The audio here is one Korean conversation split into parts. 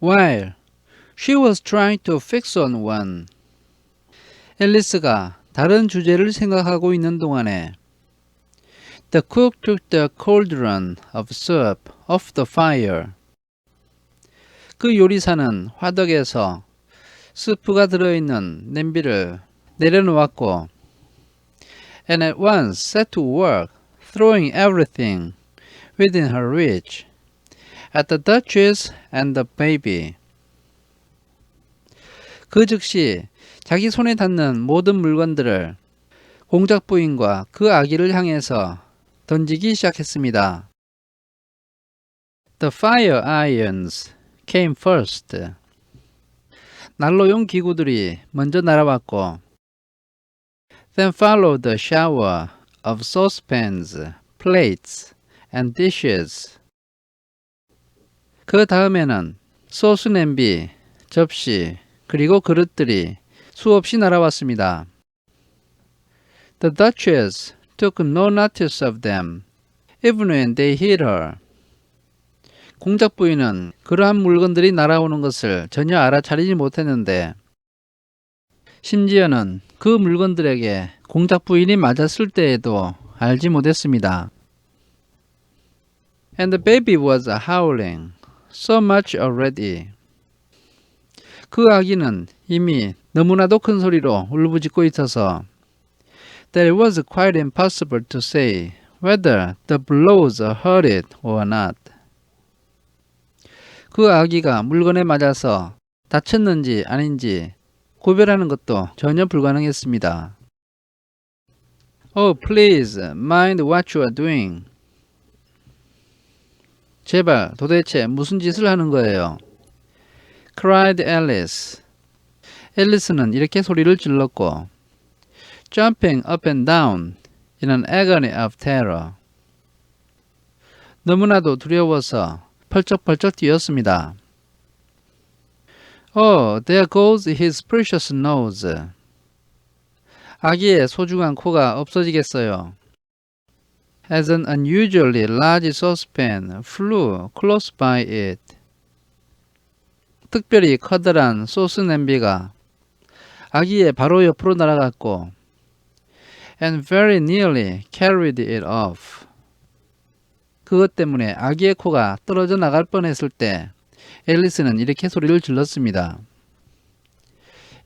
while she was trying to fix on one. 앨리스가 다른 주제를 생각하고 있는 동안에 The cook took the cauldron of soup off the fire. 그 요리사는 화덕에서 스프가 들어있는 냄비를 내려놓았고 and at once set to work throwing everything within her reach at the Duchess and the baby. 그 즉시 자기 손에 닿는 모든 물건들을 공작 부인과 그 아기를 향해서 던지기 시작했습니다. The fire irons came first. 난로용 기구들이 먼저 날아왔고 Then followed the shower of saucepans, plates, and dishes. 그 다음에는 소스 냄비, 접시, 그리고 그릇들이 수없이 날아왔습니다. The Duchess took no notice of them, even when they hit her. 공작 부인은 그러한 물건들이 날아오는 것을 전혀 알아차리지 못했는데 심지어는 그 물건들에게 공작 부인이 맞았을 때에도 알지 못했습니다. And the baby was howling so much already. 그 아기는 이미 너무나도 큰 소리로 울부짖고 있어서 that it was quite impossible to say whether the blows hurt it or not. 그 아기가 물건에 맞아서 다쳤는지 아닌지 구별하는 것도 전혀 불가능했습니다. Oh, please, mind what you are doing. 제발, 도대체 무슨 짓을 하는 거예요? cried Alice. 앨리스는 이렇게 소리를 질렀고 jumping up and down in an agony of terror. 너무나도 두려워서 펄쩍펄쩍 뛰었습니다. Oh, there goes his precious nose. 아기의 소중한 코가 없어지겠어요. As an unusually large saucepan flew close by it. 특별히 커다란 소스 냄비가 아기의 바로 옆으로 날아갔고 and very nearly carried it off. 그것 때문에 아기의 코가 떨어져 나갈 뻔했을 때 앨리스는 이렇게 소리를 질렀습니다.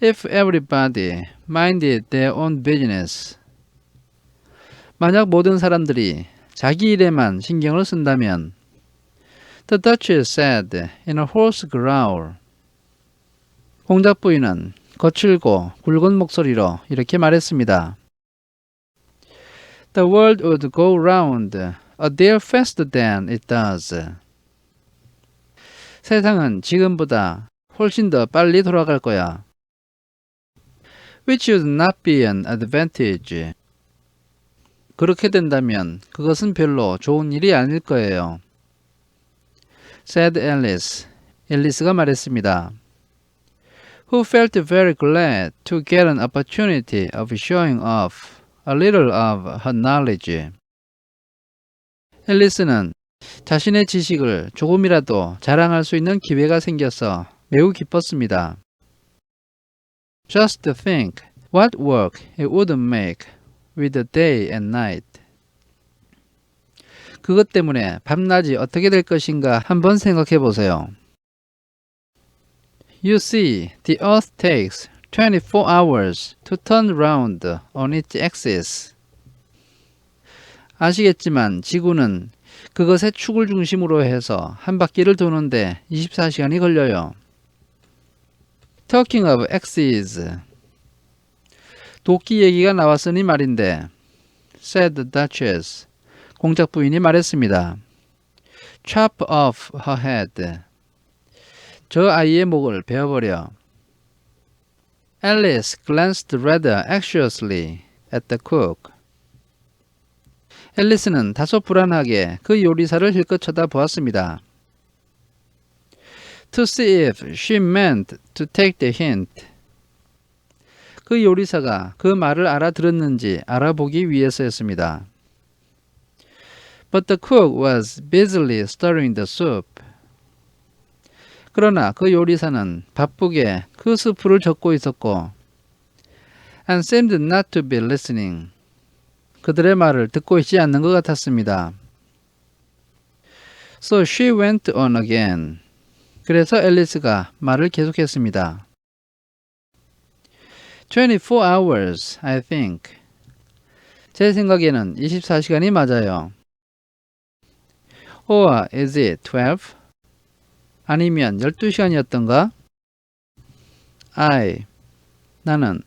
If everybody minded their own business. 만약 모든 사람들이 자기 일에만 신경을 쓴다면 The Duchess said in a hoarse growl. 공작 부인은 거칠고 굵은 목소리로 이렇게 말했습니다. The world would go round a deal faster than it does. 세상은 지금보다 훨씬 더 빨리 돌아갈 거야. Which would not be an advantage. 그렇게 된다면 그것은 별로 좋은 일이 아닐 거예요. said Alice. 앨리스가 말했습니다. Who felt very glad to get an opportunity of showing off a little of her knowledge. 앨리스는 자신의 지식을 조금이라도 자랑할 수 있는 기회가 생겨서 매우 기뻤습니다. Just think what work it would make with day and night. 그것 때문에 밤낮이 어떻게 될 것인가 한번 생각해 보세요. You see, the earth takes 24 hours to turn round on its axis. 아시겠지만 지구는 그것의 축을 중심으로 해서 한 바퀴를 도는데 24시간이 걸려요. Talking of axes. 도끼 얘기가 나왔으니 말인데, said the Duchess. 공작 부인이 말했습니다. Chop off her head. 저 아이의 목을 베어버려. Alice glanced rather anxiously at the cook. 앨리스는 다소 불안하게 그 요리사를 힐끗 쳐다보았습니다. To see if she meant to take the hint. 그 요리사가 그 말을 알아들었는지 알아보기 위해서였습니다. But the cook was busily stirring the soup. 그러나 그 요리사는 바쁘게 그 스프를 젓고 있었고 and seemed not to be listening. 그들의 말을 듣고 있지 않는 것 같았습니다. So she went on again. 그래서 앨리스가 말을 계속했습니다. 24 hours, I think. 제 생각에는 24시간이 맞아요. Or is it 12? 아니면 12시간이었던가? I. 나는.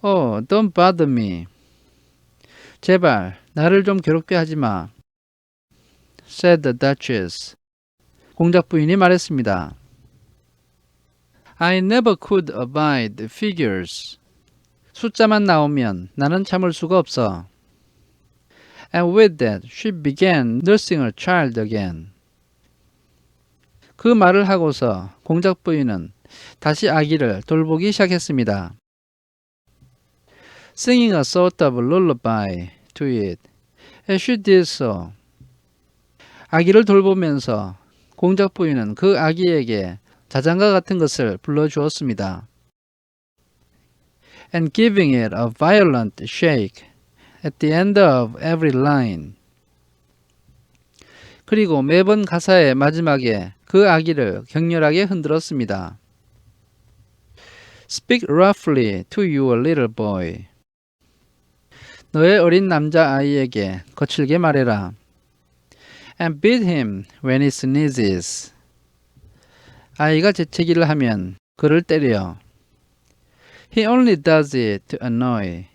Oh, don't bother me. 제발, 나를 좀 괴롭게 하지 마. said the Duchess. 공작 부인이 말했습니다. I never could abide figures. 숫자만 나오면 나는 참을 수가 없어. And with that, she began nursing her child again. 그 말을 하고서 공작 부인은 다시 아기를 돌보기 시작했습니다. Singing a sort of lullaby to it. As she did so, 아기를 돌보면서 공작 부인은 그 아기에게 자장가 같은 것을 불러주었습니다. And giving it a violent shake at the end of every line. 그리고 매번 가사의 마지막에 그 아기를 격렬하게 흔들었습니다. Speak roughly to your little boy. 너의 어린 남자 아이에게 거칠게 말해라. And beat him when he sneezes. 아이가 재채기를 하면 그를 때려. He only does it to annoy.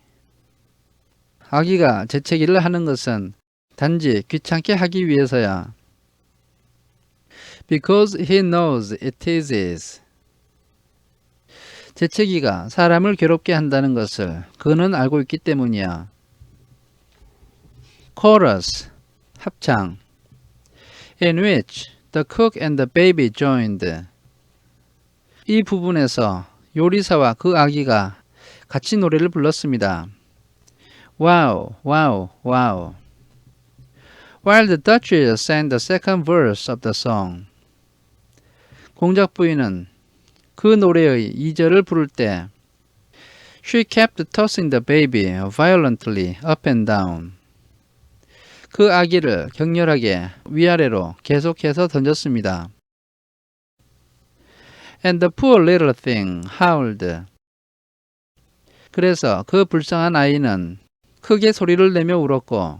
아기가 재채기를 하는 것은 단지 귀찮게 하기 위해서야. Because he knows it teases. 재채기가 사람을 괴롭게 한다는 것을 그는 알고 있기 때문이야. Chorus 합창 in which the cook and the baby joined. 이 부분에서 요리사와 그 아기가 같이 노래를 불렀습니다. Wow, wow, wow. While the Duchess sang the second verse of the song. 공작 부인은 그 노래의 2절을 부를 때 She kept tossing the baby violently up and down. 그 아기를 격렬하게 위아래로 계속해서 던졌습니다. And the poor little thing howled. 그래서 그 불쌍한 아이는 크게 소리를 내며 울었고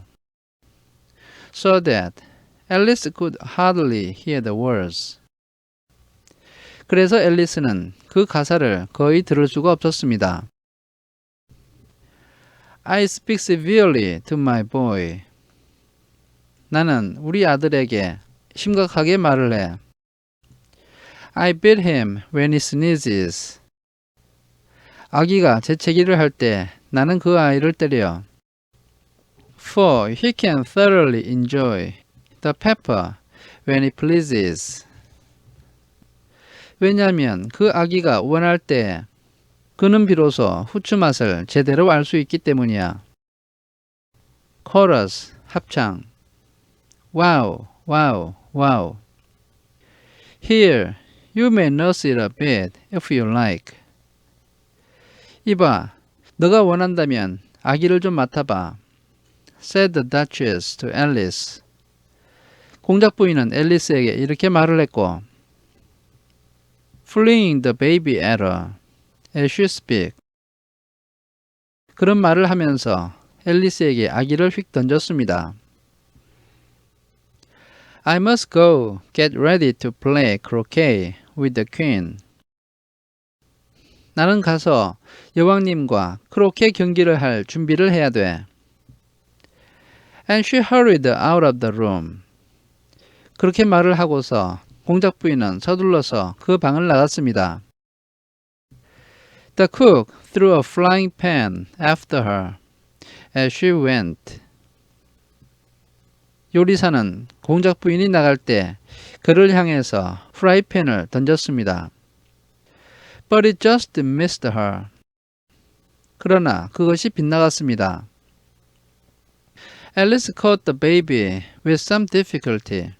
so that Alice could hardly hear the words. 그래서 앨리스는 그 가사를 거의 들을 수가 없었습니다. I speak severely to my boy. 나는 우리 아들에게 심각하게 말을 해. I beat him when he sneezes. 아기가 재채기를 할 때 나는 그 아이를 때려. For he can thoroughly enjoy the pepper when he pleases. 왜냐하면 그 아기가 원할 때 그는 비로소 후추 맛을 제대로 알 수 있기 때문이야. 코러스 합창 Wow, wow, wow. Here, you may nurse it a bit if you like. 이봐, 너가 원한다면 아기를 좀 맡아봐. said the Duchess to Alice. 공작 부인은 앨리스에게 이렇게 말을 했고, flinging the baby at her as she speak. 그런 말을 하면서 앨리스에게 아기를 휙 던졌습니다. I must go get ready to play croquet with the queen. 나는 가서 여왕님과 크로케 경기를 할 준비를 해야 돼. And she hurried out of the room. 그렇게 말을 하고서 공작 부인은 서둘러서 그 방을 나갔습니다. The cook threw a frying pan after her as she went. 요리사는 공작 부인이 나갈 때 그를 향해서 프라이팬을 던졌습니다. But it just missed her. 그러나 그것이 빗나갔습니다. Alice caught the baby with some difficulty.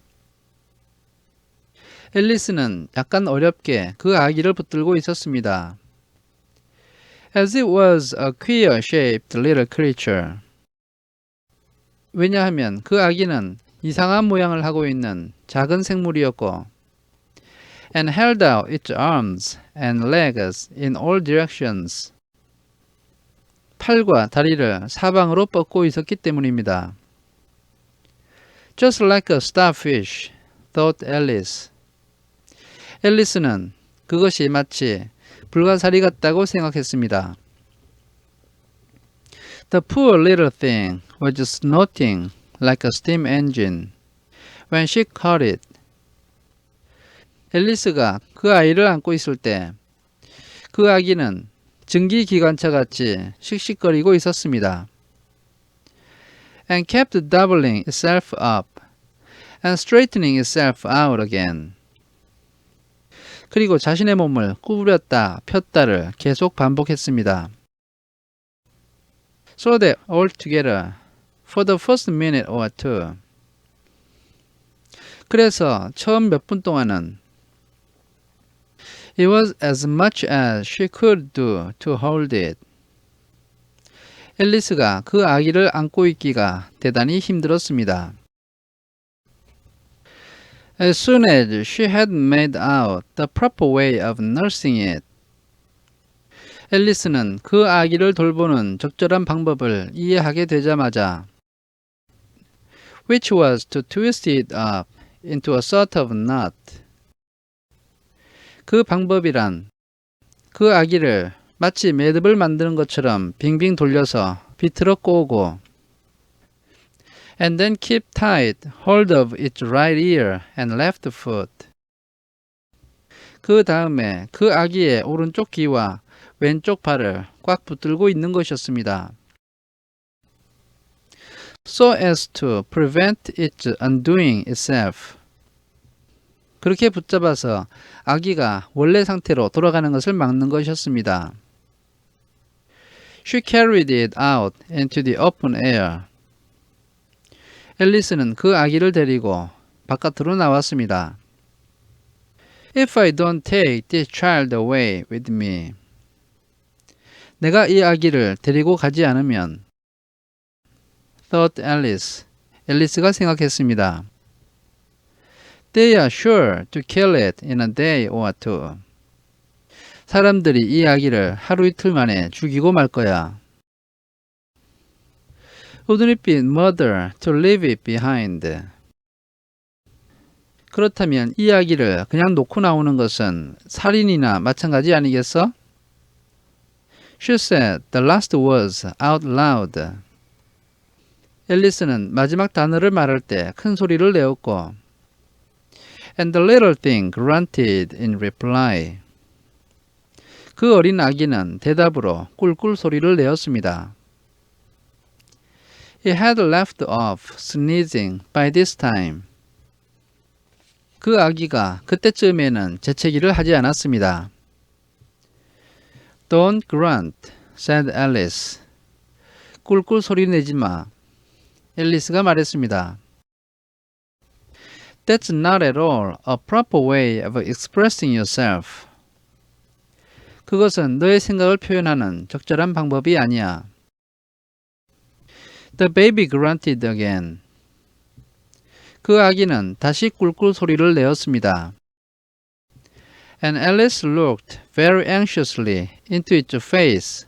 앨리스는 약간 어렵게 그 아기를 붙들고 있었습니다. As it was a queer-shaped little creature. 왜냐하면 그 아기는 이상한 모양을 하고 있는 작은 생물이었고 and held out its arms and legs in all directions. 팔과 다리를 사방으로 뻗고 있었기 때문입니다. Just like a starfish, thought Alice. 앨리스는 그것이 마치 불가사리 같다고 생각했습니다. The poor little thing was snorting like a steam engine when she caught it. 앨리스가 그 아이를 안고 있을 때 그 아기는 증기 기관차 같이 씩씩거리고 있었습니다. And kept doubling itself up and straightening itself out again. 그리고 자신의 몸을 구부렸다 폈다를 계속 반복했습니다. So that altogether, for the first minute or two, 그래서 처음 몇 분 동안은 It was as much as she could do to hold it. 앨리스가 그 아기를 안고 있기가 대단히 힘들었습니다. As soon as she had made out the proper way of nursing it, 앨리스는 그 아기를 돌보는 적절한 방법을 이해하게 되자마자 which was to twist it up into a sort of knot. 그 방법이란 그 아기를 마치 매듭을 만드는 것처럼 빙빙 돌려서 비틀어 꼬고 and then keep tight hold of its right ear and left foot. 그 다음에 그 아기의 오른쪽 귀와 왼쪽 발을 꽉 붙들고 있는 것이었습니다. So as to prevent it undoing itself. 그렇게 붙잡아서 아기가 원래 상태로 돌아가는 것을 막는 것이었습니다. She carried it out into the open air. 앨리스는 그 아기를 데리고 바깥으로 나왔습니다. If I don't take this child away with me. 내가 이 아기를 데리고 가지 않으면 thought Alice. 앨리스가 생각했습니다. They are sure to kill it in a day or two. 사람들이 이 아기를 하루 이틀 만에 죽이고 말 거야. Wouldn't it be murder to leave it behind? 그렇다면 이 아기를 그냥 놓고 나오는 것은 살인이나 마찬가지 아니겠어? She said the last words out loud. 앨리스는 마지막 단어를 말할 때 큰 소리를 내었고 And the little thing grunted in reply. 그 어린 아기는 대답으로 꿀꿀 소리를 내었습니다. He had left off sneezing by this time. 그 아기가 그때쯤에는 재채기를 하지 않았습니다. Don't grunt, said Alice. 꿀꿀 소리 내지 마. 앨리스가 말했습니다. That's not at all a proper way of expressing yourself. 그것은 너의 생각을 표현하는 적절한 방법이 아니야. The baby grunted again. 그 아기는 다시 꿀꿀 소리를 내었습니다. And Alice looked very anxiously into its face.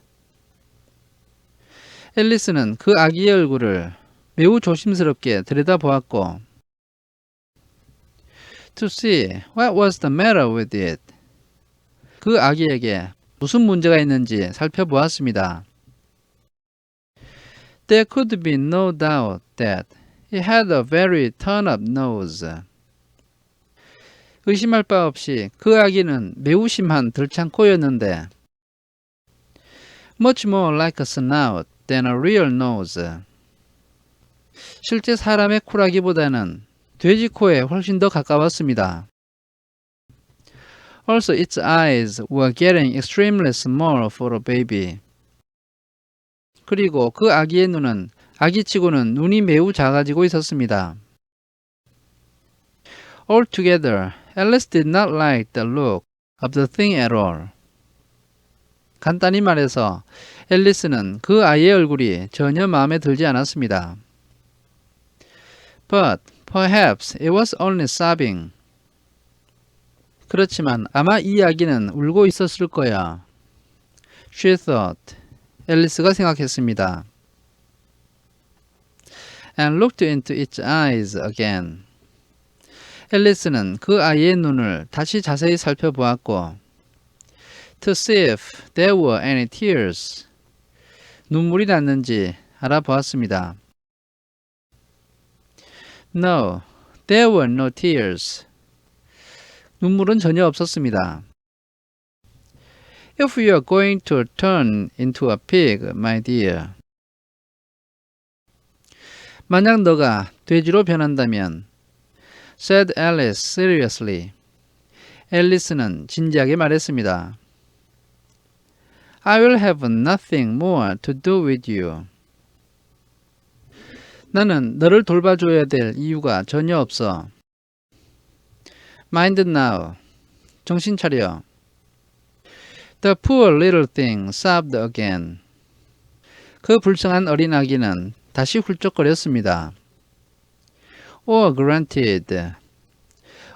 앨리스는 그 아기의 얼굴을 매우 조심스럽게 들여다보았고 to see what was the matter with it. 그 아기에게 무슨 문제가 있는지 살펴보았습니다. There could be no doubt that he had a very turn-up nose. 의심할 바 없이 그 아기는 매우 심한 들창 코였는데 much more like a snout than a real nose. 실제 사람의 코라기보다는 돼지 코에 훨씬 더 가까웠습니다. Also, its eyes were getting extremely small for a baby. 그리고 그 아기의 눈은 아기치고는 눈이 매우 작아지고 있었습니다. Altogether, Alice did not like the look of the thing at all. 간단히 말해서 앨리스는 그 아이의 얼굴이 전혀 마음에 들지 않았습니다. But perhaps it was only sobbing. 그렇지만 아마 이 아기는 울고 있었을 거야. She thought. 앨리스가 생각했습니다. And looked into its eyes again. 앨리스는 그 아이의 눈을 다시 자세히 살펴보았고 to see if there were any tears. 눈물이 났는지 알아보았습니다. No, there were no tears. 눈물은 전혀 없었습니다. If you are going to turn into a pig, my dear. 만약 너가 돼지로 변한다면, said Alice seriously. 앨리스는 진지하게 말했습니다. I will have nothing more to do with you. 나는 너를 돌봐줘야 될 이유가 전혀 없어. Mind now. 정신 차려. The poor little thing sobbed again. 그 불쌍한 어린 아기는 다시 훌쩍거렸습니다. Or granted.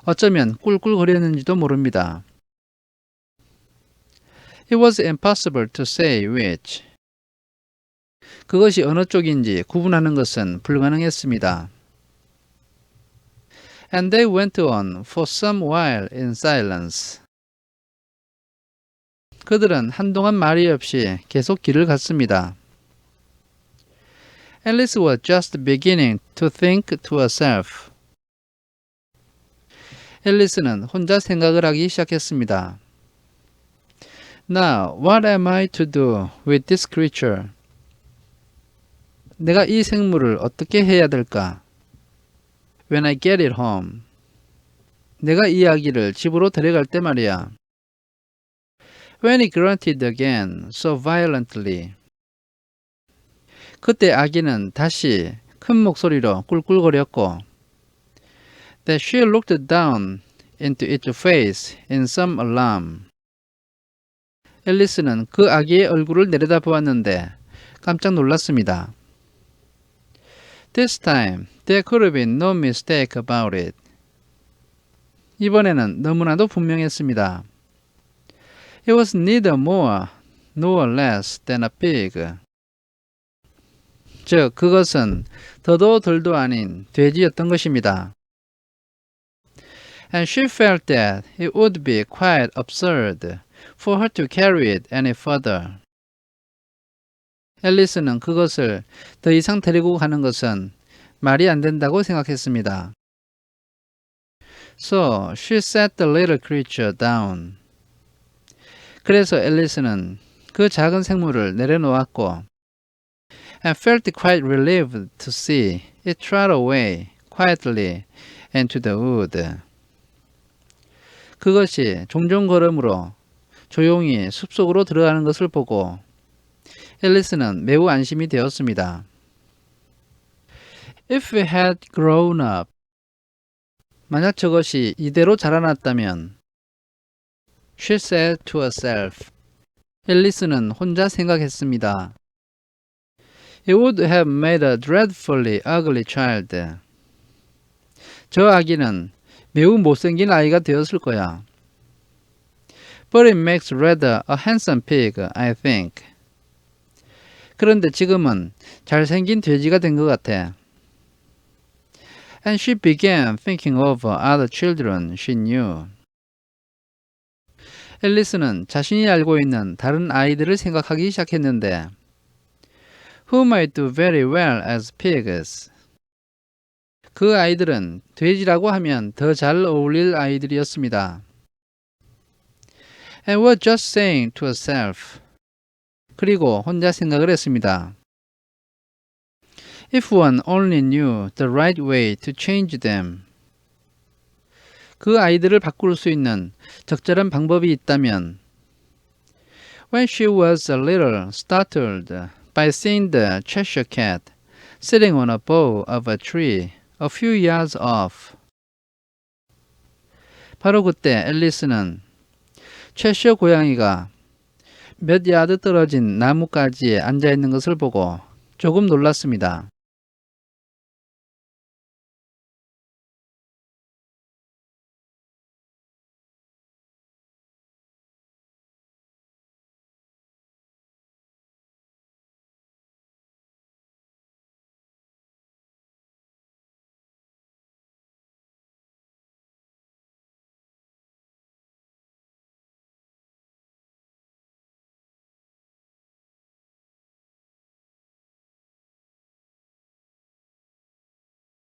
어쩌면 꿀꿀거렸는지도 모릅니다. It was impossible to say which. 그것이 어느 쪽인지 구분하는 것은 불가능했습니다. And they went on for some while in silence. 그들은 한동안 말이 없이 계속 길을 갔습니다. Alice was just beginning to think to herself. 앨리스는 혼자 생각을 하기 시작했습니다. Now, what am I to do with this creature? 내가 이 생물을 어떻게 해야 될까? When I get it home. 내가 이 아기를 집으로 데려갈 때 말이야. When he grunted again so violently. 그때 아기는 다시 큰 목소리로 꿀꿀거렸고 that she looked down into its face in some alarm. 앨리스는 그 아기의 얼굴을 내려다보았는데 깜짝 놀랐습니다. This time there could have been no mistake about it. 이번에는 너무나도 분명했습니다. It was neither more nor less than a pig. 즉, 그것은 더도 덜도 아닌 돼지였던 것입니다. And she felt that it would be quite absurd for her to carry it any further. 앨리스는 그것을 더 이상 데리고 가는 것은 말이 안 된다고 생각했습니다. So she set the little creature down. 그래서 앨리스는 그 작은 생물을 내려놓았고 and felt quite relieved to see it trot away quietly into the wood. 그것이 종종 걸음으로 조용히 숲속으로 들어가는 것을 보고 앨리스는 매우 안심이 되었습니다. If we had grown up, 만약 저것이 이대로 자라났다면, she said to herself, 앨리스는 혼자 생각했습니다. It would have made a dreadfully ugly child. 저 아기는 매우 못생긴 아이가 되었을 거야. But it makes rather a handsome pig, I think. 그런데 지금은 잘생긴 돼지가 된 것 같아. And she began thinking of other children she knew. 앨리스는 자신이 알고 있는 다른 아이들을 생각하기 시작했는데 who might do very well as pigs. 그 아이들은 돼지라고 하면 더 잘 어울릴 아이들이었습니다. And was just saying to herself. 그리고 혼자 생각을 했습니다. If one only knew the right way to change them. 그 아이들을 바꿀 수 있는 적절한 방법이 있다면 When she was a little startled by seeing the Cheshire Cat sitting on a bough of a tree a few yards off. 바로 그때 앨리스는 최쇼 고양이가 몇 야드 떨어진 나뭇가지에 앉아 있는 것을 보고 조금 놀랐습니다.